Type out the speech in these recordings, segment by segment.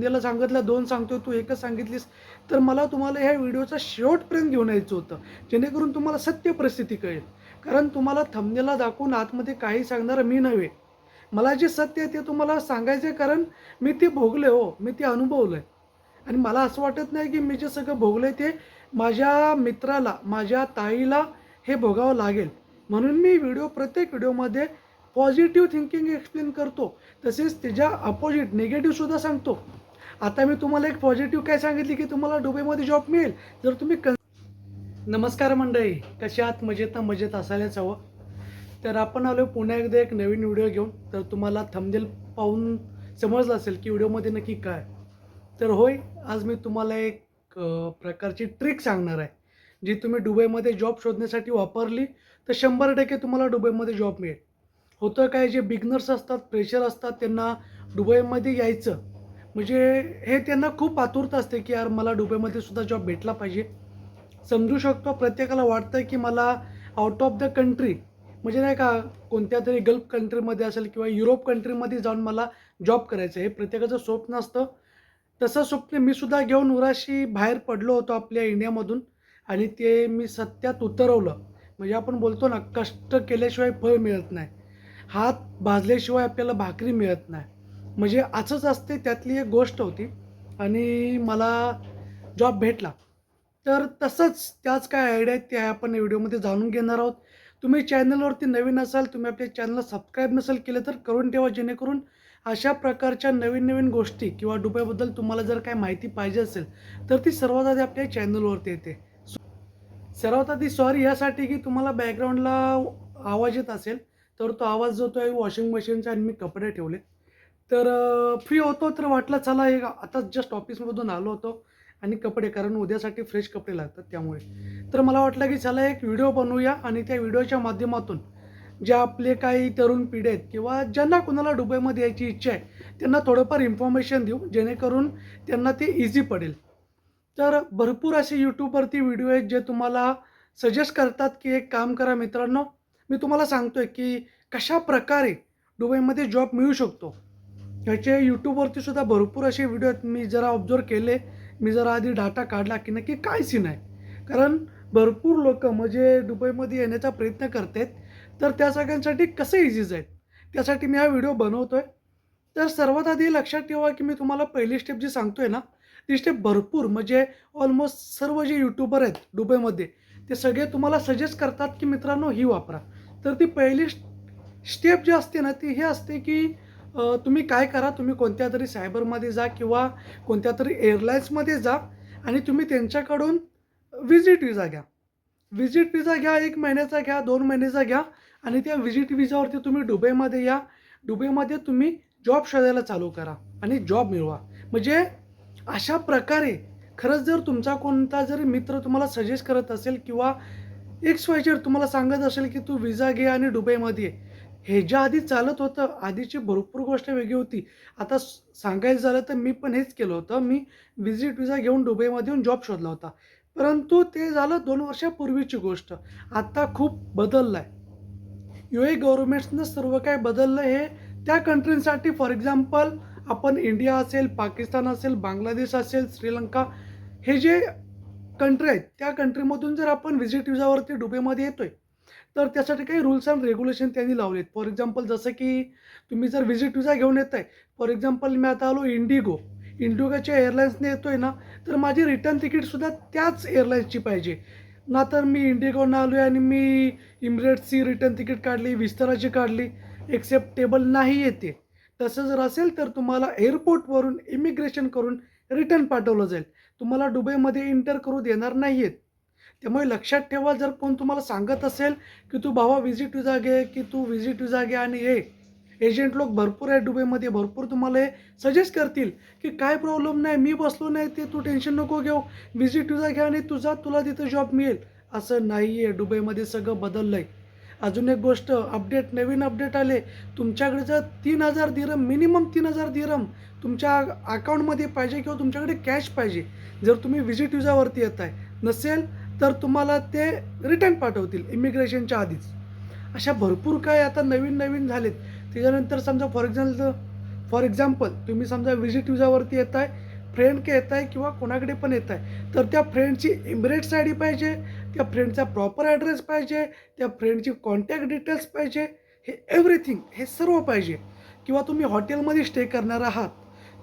थमनेला सांगितलं दोन सांगतो तू एकच सांगितलीस. तर मला तुम्हाला ह्या व्हिडिओचा शेवटपर्यंत घेऊन यायचं होतं. जेणेकरून तुम्हाला सत्य परिस्थिती कळेल. कारण तुम्हाला थमनेला दाखवून आतमध्ये काही सांगणारं मी नव्हे. मला जे सत्य आहे ते तुम्हाला सांगायचं आहे कारण मी ते भोगले हो. मी ते अनुभवलं आहे आणि मला असं वाटत नाही की मी जे सगळं भोगलं आहे ते माझ्या मित्राला माझ्या ताईला हे भोगावं लागेल. म्हणून मी व्हिडिओ प्रत्येक व्हिडिओमध्ये पॉझिटिव्ह थिंकिंग एक्सप्लेन करतो. तसेच त्याच्या अपोजिट निगेटिव्हसुद्धा सांगतो. आता मी तुम्हाला एक पॉझिटिव्ह काय सांगितली की तुम्हाला दुबईमध्ये जॉब मिळेल. जर तुम्ही क नमस्कार मंडळी कशा आहात? मजेत ना मजेत असायलाच हवं. तर आपण आलो पुन्हा एकदा एक नवीन व्हिडिओ घेऊन. तर तुम्हाला थंबनेल पाहून समजलं असेल की व्हिडिओमध्ये नक्की काय. तर होय आज मी तुम्हाला एक प्रकारची ट्रिक सांगणार आहे. जी तुम्ही दुबईमध्ये जॉब शोधण्यासाठी वापरली तर शंभर टक्के तुम्हाला दुबईमध्ये जॉब मिळेल. होतं काय जे बिगनर्स असतात प्रेशर असतात त्यांना दुबईमध्ये यायचं. म्हणजे हे त्यांना खूप आतुरता असते की यार मला दुबईमध्ये सुद्धा जॉब भेटला पाहिजे. समजू शकतो प्रत्येकाला वाटतं की मला आउट ऑफ द कंट्री म्हणजे नाही का कोणत्या तरी गल्फ कंट्रीमध्ये असेल किंवा युरोप कंट्रीमध्ये जाऊन मला जॉब करायचं हे प्रत्येकाचं स्वप्न असतं. तसं स्वप्न मी सुद्धा घेऊन उराशी बाहेर पडलो होतो आपल्या इंडियामधून आणि ते मी सत्यात उतरवलं. म्हणजे आपण बोलतो ना कष्ट केल्याशिवाय फळ मिळत नाही. हात भाजल्याशिवाय आपल्याला भाकरी मिळत नाही. म्हणजे असंच असते त्यातली एक गोष्ट होती. आणि मला जॉब भेटला. तर तसंच त्याच काय आयडिया आहेत त्या आपण व्हिडिओमध्ये जाणून घेणार आहोत. तुम्ही चॅनलवरती नवीन असाल तुम्ही आपल्या चॅनलला सबस्क्राईब नसेल केलं तर करून ठेवा जेणेकरून अशा प्रकारच्या नवीन नवीन गोष्टी किंवा डुब्याबद्दल तुम्हाला जर काय माहिती पाहिजे असेल तर ती सर्वात आधी आपल्या चॅनलवरती येते. सर्वात आधी सॉरी यासाठी की तुम्हाला बॅकग्राऊंडला आवाज येत असेल तर तो आवाज जो तो आहे वॉशिंग मशीनचा आणि मी कपडे ठेवले. तर फ्री होतो तर वाटलं चला हे आता जस्ट ऑफिसमधून आलो होतो आणि कपडे कारण उद्यासाठी फ्रेश कपडे लागतात त्यामुळे. तर मला वाटलं की चला एक व्हिडिओ बनवूया आणि त्या व्हिडिओच्या माध्यमातून जे आपले काही तरुण पिढी आहेत किंवा ज्यांना कुणाला दुबईमध्ये यायची इच्छा आहे त्यांना थोडंफार इन्फॉर्मेशन देऊ जेणेकरून त्यांना ते इझी पडेल. तर भरपूर असे यूट्यूबवरती व्हिडिओ आहेत जे तुम्हाला सजेस्ट करतात की एक काम करा मित्रांनो. मी तुम्हाला सांगतोय की कशा प्रकारे दुबईमध्ये जॉब मिळू शकतो. ह्याचे यूट्यूबवरती सुद्धा भरपूर असे व्हिडिओ आहेत. मी जरा ऑब्झर्व केले. मी जरा आधी डाटा काढला की नक्की काय सीन आहे. कारण भरपूर लोक म्हणजे दुबईमध्ये येण्याचा प्रयत्न करतात. तर त्या सगळ्यांसाठी कसं इझीज आहेत? त्यासाठी मी हा व्हिडिओ बनवतो आहे तर सर्वात आधी लक्षात ठेवा की मी तुम्हाला पहिली स्टेप जी सांगतो आहे ना ती स्टेप भरपूर म्हणजे ऑलमोस्ट सर्व जे यूट्यूबर आहेत दुबईमध्ये ते सगळे तुम्हाला सजेस्ट करतात की मित्रांनो ही वापरा. तर ती पहिली स्टेप जी असते ना ती हे असते की तुम्ही काय करा तुम्ही कोणत्या तरी सायबरमध्ये जा किंवा कोणत्या तरी एअरलाईन्समध्ये जा आणि तुम्ही त्यांच्याकडून विजिट विजा घ्या. विजिट विजा घ्या एक महिन्याचा घ्या दोन महिन्याचा घ्या आणि त्या व्हिजिट विजावरती तुम्ही दुबईमध्ये या. दुबईमध्ये तुम्ही जॉब शोधायला चालू करा आणि जॉब मिळवा. म्हणजे अशा प्रकारे खरंच जर तुमचा कोणता जरी मित्र तुम्हाला सजेस्ट करत असेल किंवा एक्स वायचर तुम्हाला सांगत असेल की तू विजा घे आणि दुबईमध्ये ये ह्याच्या आधी चालत होतं. आधीची भरपूर गोष्ट वेगळी होती. आता सांगायचं झालं तर मी पण हेच केलं होतं. मी विजिट विजा घेऊन दुबईमध्ये येऊन जॉब शोधला होता. परंतु ते झालं दोन वर्षापूर्वीची गोष्ट. आता खूप बदललं आहे यू ए गव्हर्मेंट्सनं सर्व काय बदललं हे त्या कंट्रींसाठी फॉर एक्झाम्पल आपण इंडिया असेल पाकिस्तान असेल बांगलादेश असेल श्रीलंका हे जे कंट्री आहेत त्या कंट्रीमधून जर आपण व्हिजिट विजावरती दुबईमध्ये येतोय तर त्यासाठी काही रूल्स अँड रेग्युलेशन त्यांनी लावलेत. फॉर एक्झाम्पल जसं की तुम्ही जर व्हिजिट विजा घेऊन येत आहे फॉर एक्झाम्पल मी आता आलो इंडिगो इंडिगोच्या एअरलाईन्सने येतो आहे ना तर माझी रिटर्न तिकीटसुद्धा त्याच एअरलाईन्सची पाहिजे. ना तर मी इंडिगोनं आलो आहे आणि मी इमिरेट्सची रिटर्न तिकीट काढली विस्ताराची काढली एक्सेप्टेबल नाही येते. तसं जर असेल तर तुम्हाला एअरपोर्टवरून इमिग्रेशन करून रिटर्न पाठवलं जाईल. तुम्हाला दुबईमध्ये इंटर करू देणार नाही आहेत त्यामुळे लक्षात ठेवा जर कोण तुम्हाला सांगत असेल की तू भावा व्हिजिट विजा घे की तू व्हिजिट विजा घे आणि ये. एजंट लोक भरपूर आहे दुबईमध्ये भरपूर तुम्हाला हे सजेस्ट करतील की काय प्रॉब्लेम नाही मी बसलो नाही ते तू टेन्शन नको घेऊ. व्हिजिट विजा घ्या आणि तुझा तुला तिथं जॉब मिळेल. असं नाही आहे दुबईमध्ये सगळं बदललं आहे अजून एक गोष्ट अपडेट नवीन अपडेट आले. तुमच्याकडे जर तीन हजार दिरम मिनिमम तीन हजार दिरम तुमच्या अकाउंटमध्ये पाहिजे किंवा तुमच्याकडे कॅश पाहिजे जर तुम्ही व्हिजिट विजावरती येत आहे नसेल तर तुम्हाला ते रिटर्न पाठवतील इमिग्रेशनच्या आधीच. अशा भरपूर काय आता नवीन नवीन झालेत. त्याच्यानंतर समजा फॉर एक्झाम्पल फॉर एक्झाम्पल तुम्ही समजा व्हिजिट विजावरती येत आहे फ्रेंड के येत आहे किंवा कोणाकडे पण येत आहे तर त्या फ्रेंडची इमिरेट्स आय डी पाहिजे त्या फ्रेंडचा प्रॉपर ॲड्रेस पाहिजे त्या फ्रेंडची कॉन्टॅक्ट डिटेल्स पाहिजे हे एव्हरीथिंग हे सर्व पाहिजे. किंवा तुम्ही हॉटेलमध्ये स्टे करणार आहात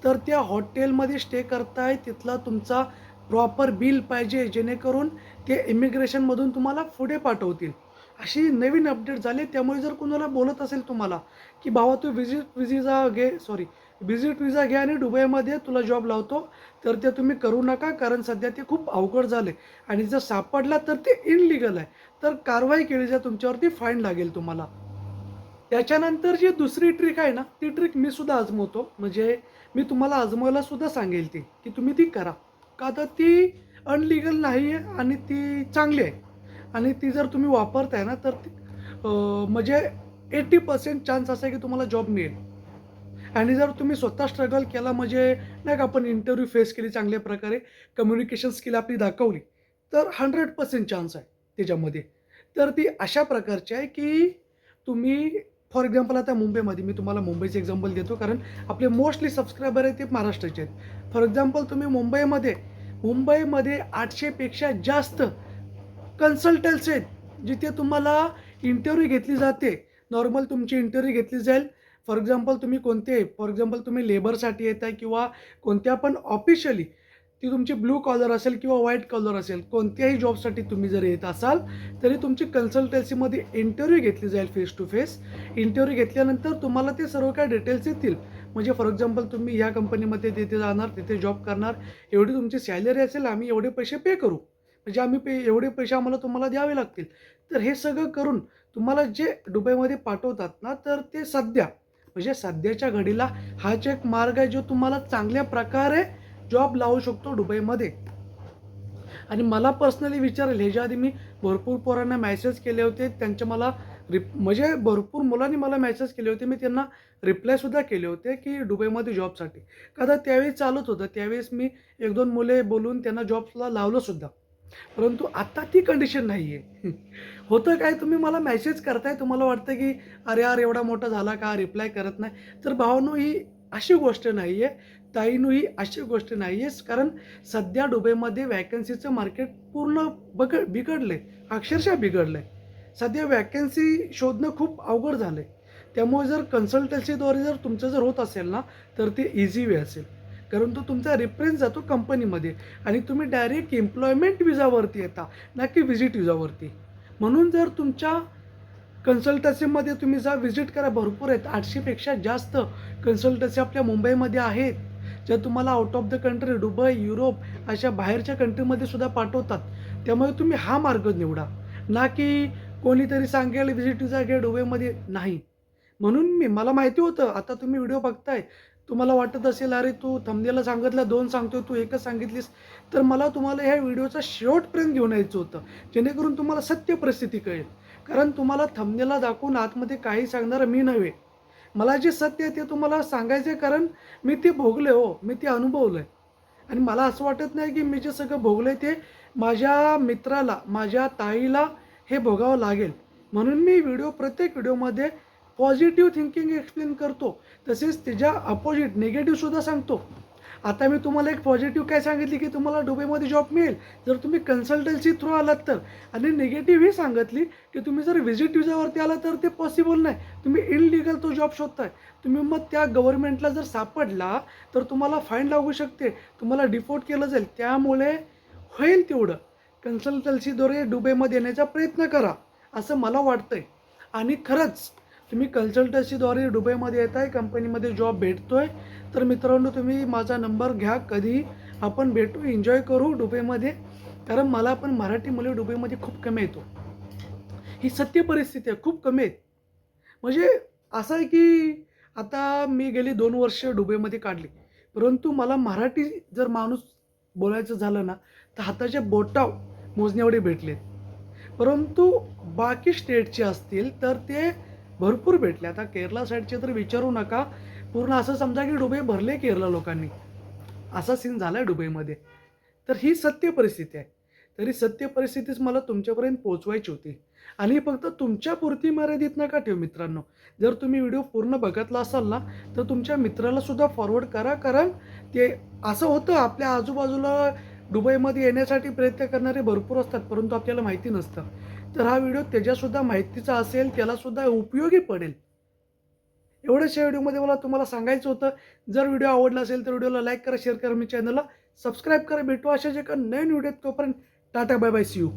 तर त्या हॉटेलमध्ये स्टे करताय तिथला तुमचा प्रॉपर बिल पाहिजे जेणेकरून ते इमिग्रेशनमधून तुम्हाला पुढे पाठवतील. अशी नवीन अपडेट झाली त्यामुळे जर कोणाला बोलत असेल तुम्हाला की भावा तू विजिट विजिजा घे सॉरी विजिट विजा घे आणि दुबईमध्ये तुला जॉब लावतो तर ते तुम्ही करू नका कारण सध्या ते खूप अवघड झाले. आणि जर सापडला तर ते इनलिगल आहे. तर कारवाई केली जा तुमच्यावरती फाईन लागेल तुम्हाला. त्याच्यानंतर जी दुसरी ट्रिक आहे ना ती ट्रिक मी सुद्धा आजमवतो. म्हणजे मी तुम्हाला आजमायला सुद्धा सांगेल ती की तुम्ही ती करा. का तर ती अनलिगल नाही आहे आणि ती चांगली आहे. आणि ती जर तुम्ही वापरताय ना तर ती म्हणजे एटी पर्सेंट चान्स असा आहे की तुम्हाला जॉब मिळेल. आणि जर तुम्ही स्वतः स्ट्रगल केला म्हणजे नाही का आपण इंटरव्ह्यू फेस केली चांगल्या प्रकारे कम्युनिकेशन स्किल आपली दाखवली तर हंड्रेड पर्सेंट चान्स आहे त्याच्यामध्ये. तर ती अशा प्रकारची आहे की तुम्ही फॉर एक्झाम्पल आता मुंबईमध्ये मी तुम्हाला मुंबईचे एक्झाम्पल देतो कारण आपले मोस्टली सबस्क्रायबर आहेत ते महाराष्ट्राचे आहेत. फॉर एक्झाम्पल तुम्ही मुंबईमध्ये मुंबईमध्ये आठशेपेक्षा जास्त कन्सल्टन्स आहेत जिथे तुम्हाला इंटरव्ह्यू घेतली जाते. नॉर्मल तुमची इंटरव्ह्यू घेतली जाईल. फॉर एक्झाम्पल तुम्ही कोणते फॉर एक्झाम्पल तुम्ही लेबरसाठी येत आहे किंवा कोणत्या पण ऑफिशियली ती तुमची ब्लू कॉलर असेल किंवा व्हाईट कॉलर असेल कोणत्याही जॉबसाठी तुम्ही जर येत असाल तरी तुमची कन्सल्टन्सीमध्ये इंटरव्ह्यू घेतली जाईल फेस टू फेस इंटरव्ह्यू घेतल्यानंतर तुम्हाला ते सर्व काय डिटेल्स येतील. म्हणजे फॉर एक्झाम्पल तुम्ही या कंपनीमध्ये तिथे जाणार तिथे जॉब करणार एवढी तुमची सॅलरी असेल आम्ही एवढे पैसे पे करू. म्हणजे आम्ही पे एवढे पैसे आम्हाला तुम्हाला द्यावे लागतील. तर हे सगळं करून तुम्हाला जे दुबईमध्ये पाठवतात ना तर ते सध्या म्हणजे सध्याच्या घडीला हाच एक मार्ग आहे जो तुम्हाला चांगल्या प्रकारे जॉब लावू शकतो दुबईमध्ये. आणि मला पर्सनली विचारेल ह्याच्या आधी मी भरपूर पोरांना मॅसेज केले होते. त्यांच्या मला रिप म्हणजे भरपूर मुलांनी मला मॅसेज केले होते. मी त्यांना रिप्लायसुद्धा केले होते की दुबईमध्ये जॉबसाठी कदा त्यावेळी चालत होतं. त्यावेळेस मी एक दोन मुले बोलून त्यांना जॉबला लावलं सुद्धा. परंतु आत्ता ती कंडिशन नाही आहे होतं काय? तुम्ही मला मेसेज करताय. तुम्हाला वाटतं की अरे यार एवढा मोठा झाला का? रिप्लाय करत नाही. तर भावानो ही अशी गोष्ट नाही आहे ताईनो ही अशी गोष्ट नाही आहे कारण सध्या दुबईमध्ये वॅकन्सीचं मार्केट पूर्ण बग बिघडलं आहे अक्षरशः बिघडलं आहे सध्या वॅकन्सी शोधणं खूप अवघड झालं आहे त्यामुळे जर कन्सल्टन्सीद्वारे जर तुमचं जर होत असेल ना तर ते इझी वे असेल. कारण तो तुमचा रेफरन्स जातो कंपनीमध्ये आणि तुम्ही डायरेक्ट एम्प्लॉयमेंट विजावरती येता ना की व्हिजिट विजावरती म्हणून जर तुमच्या कन्सल्टन्सीमध्ये तुम्ही जा व्हिजिट करा भरपूर आहेत. आठशेपेक्षा जास्त कन्सल्टन्सी आपल्या मुंबईमध्ये आहेत. ज्या तुम्हाला out of the country Dubai Europe अशा बाहेरच्या कंट्रीमध्ये सुद्धा पाठवतात. त्यामुळे तुम्ही हा मार्ग निवडा. ना की कोणीतरी सांगेल व्हिजिट विजा घे दुबईमध्ये. नाही. म्हणून मी मला माहिती होतं. आता तुम्ही व्हिडिओ बघताय. तुम्हाला वाटत असेल अरे तू थमदेला सांगितलं दोन सांगतोय तू एकच सांगितलीस. तर मला तुम्हाला ह्या व्हिडिओचा शेवटपर्यंत घेऊन यायचं होतं. जेणेकरून तुम्हाला सत्य परिस्थिती कळेल. कारण तुम्हाला थमनेला दाखवून आतमध्ये काही सांगणार मी नव्हे. मला जे सत्य आहे ते तुम्हाला सांगायचं आहे कारण मी ते भोगले हो मी ते अनुभवलं आहे आणि मला असं वाटत नाही की मी जे सगळं भोगलं आहे ते माझ्या मित्राला माझ्या ताईला हे भोगावं लागेल. म्हणून मी व्हिडिओ प्रत्येक व्हिडिओमध्ये पॉझिटिव्ह थिंकिंग एक्सप्लेन करतो. तसेच त्याच्या अपोजिट निगेटिव्हसुद्धा सांगतो. आता मी तुम्हाला एक पॉझिटिव्ह काय सांगितली की तुम्हाला दुबईमध्ये जॉब मिळेल. जर तुम्ही कन्सल्टन्सी थ्रू आलात तर. आणि निगेटिव्ह ही सांगितली की तुम्ही जर व्हिजिट विजावरती आला तर ते पॉसिबल नाही. तुम्ही इनलिगल तो जॉब शोधताय. तुम्ही मग त्या गव्हर्नमेंटला जर सापडला तर तुम्हाला फाईन लागू शकते. तुम्हाला डिपोर्ट केलं जाईल. त्यामुळे होईल तेवढं. कन्सल्टन्सीद्वारे दुबईमध्ये येण्याचा प्रयत्न करा असं मला वाटतंय. आणि खरंच तुम्ही कन्सल्टन्सीद्वारे दुबईमध्ये येत आहे कंपनीमध्ये जॉब भेटतो आहे तर मित्रांनो तुम्ही माझा नंबर घ्या कधी आपण भेटू एन्जॉय करू दुबईमध्ये. कारण मला पण मराठी मुले दुबईमध्ये खूप कमी येतो. ही सत्य परिस्थिती आहे खूप कमी आहेत. म्हणजे असं आहे की आता मी गेली दोन वर्ष दुबईमध्ये काढली. परंतु मला मराठी जर माणूस बोलायचं झालं ना तर हाताच्या बोटाव मोजणे भेटलेत. परंतु बाकी स्टेटचे असतील तर ते भरपूर भेटले. आता केरला साईडचे तर विचारू नका. पूर्ण असं समजा की डुबई भरले केरला लोकांनी. असा सीन झाला आहे डुबईमध्ये तर ही सत्य परिस्थिती आहे. तरी सत्य परिस्थितीच मला तुमच्यापर्यंत पोहोचवायची होती. आणि फक्त तुमच्या पुरती मर्यादित नका ठेवू मित्रांनो. जर तुम्ही व्हिडिओ पूर्ण बघितला असाल ना तर तुमच्या मित्राला सुद्धा फॉरवर्ड करा. कारण ते असं होतं आपल्या आजूबाजूला दुबईमध्ये येण्यासाठी प्रयत्न करणारे भरपूर असतात परंतु आपल्याला माहिती नसतं. तर हा व्हिडिओ त्याच्यासुद्धा माहितीचा असेल त्यालासुद्धा उपयोगी पडेल. एवढंच या व्हिडिओमध्ये मला तुम्हाला सांगायचं होतं. जर व्हिडिओ आवडला असेल तर व्हिडिओला लाईक करा शेअर करा मी चॅनलला सबस्क्राईब करा भेटू अशाच एका नवीन व्हिडिओत तोपर्यंत tata bye bye see you.